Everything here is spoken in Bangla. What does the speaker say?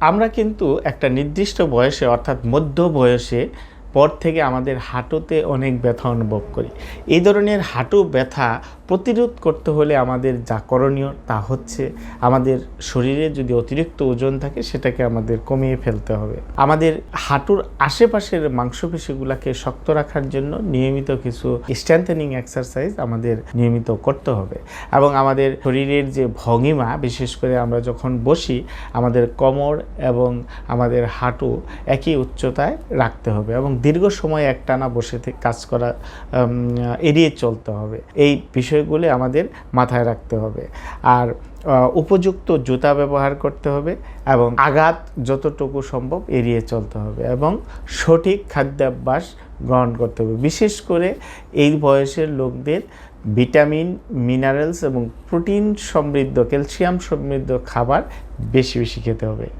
আমরা কিন্তু একটা নির্দিষ্ট বয়সে অর্থাৎ মধ্য বয়সে পর থেকে আমাদের হাঁটুতে অনেক ব্যথা অনুভব করি। এই ধরনের হাঁটু ব্যথা প্রতিরোধ করতে হলে আমাদের যা করণীয় তা হচ্ছে আমাদের শরীরে যদি অতিরিক্ত ওজন থাকে সেটাকে আমাদের কমিয়ে ফেলতে হবে। আমাদের হাঁটুর আশেপাশের মাংসপেশিগুলোকে শক্ত রাখার জন্য নিয়মিত কিছু স্ট্রেংথেনিং এক্সারসাইজ আমাদের নিয়মিত করতে হবে এবং আমাদের শরীরের যে ভঙ্গিমা, বিশেষ করে আমরা যখন বসি, আমাদের কোমর এবং আমাদের হাঁটু একই উচ্চতায় রাখতে হবে এবং দীর্ঘ সময় একটানা বসে কাজ করা এড়িয়ে চলতে হবে। এই বিষয়গুলি আমাদের মাথায় রাখতে হবে। আর উপযুক্ত জুতা ব্যবহার করতে হবে এবং আঘাত যতটুকু সম্ভব এড়িয়ে চলতে হবে এবং সঠিক খাদ্যাভ্যাস গ্রহণ করতে হবে। বিশেষ করে এই বয়সের লোকদের ভিটামিন, মিনারেলস এবং প্রোটিন সমৃদ্ধ, ক্যালসিয়াম সমৃদ্ধ খাবার বেশি বেশি খেতে হবে।